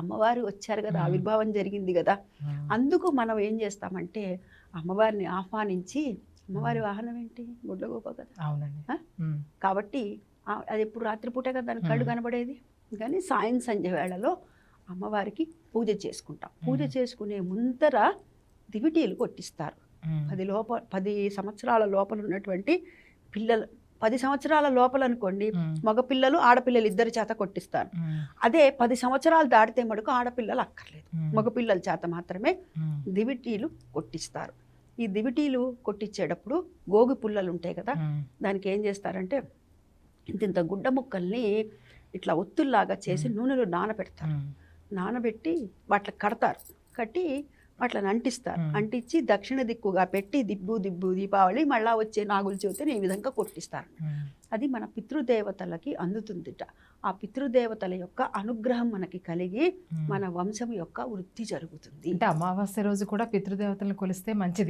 అమ్మవారు వచ్చారు కదా. ఆవిర్భావం జరిగింది కదా. అందుకు మనం ఏం చేస్తామంటే అమ్మవారిని ఆహ్వానించి అమ్మవారి మ్మ్. వాహనం ఏంటి గుడ్లగోప కదా అవునండి. కాబట్టి అది ఎప్పుడు రాత్రిపూటే కదా దానికి కళ్ళు. కనబడేది కానీ సాయం సంధ్య వేళలో అమ్మవారికి పూజ చేసుకుంటాం పూజ. చేసుకునే ముందర దివిటీలు కొట్టిస్తారు. పది లోప పది సంవత్సరాల లోపల ఉన్నటువంటి పిల్లలు పది సంవత్సరాల లోపల అనుకోండి. మగపిల్లలు ఆడపిల్లలు ఇద్దరి చేత కొట్టిస్తారు. అదే పది సంవత్సరాలు దాటితే మటుకు ఆడపిల్లలు అక్కర్లేదు. మగపిల్లల చేత మాత్రమే. దివిటీలు కొట్టిస్తారు ఈ దివిటీలు కొట్టించేటప్పుడు గోగు పుల్లలు ఉంటాయి కదా. దానికి ఏం చేస్తారంటే ఇంత ఇంత గుడ్డ ముక్కల్ని ఇట్లా ఒత్తుల్లాగా చేసి. నూనెలో నానబెడతారు. నానబెట్టి వాటిని కడతారు కట్టి వాటిని అంటిస్తారు. అంటించి దక్షిణ దిక్కుగా పెట్టి దిబ్బు దిబ్బు దీపావళి మళ్ళా వచ్చే నాగుల చవితిని ఈ విధంగా కొట్టిస్తారు. అది మన పితృదేవతలకి అందుతుందిట ఆ పితృదేవతల యొక్క అనుగ్రహం మనకి కలిగి. మన వంశం యొక్క వృద్ధి జరుగుతుంది అంటే అమావాస్య రోజు కూడా పితృదేవతలను కొలిస్తే మంచిది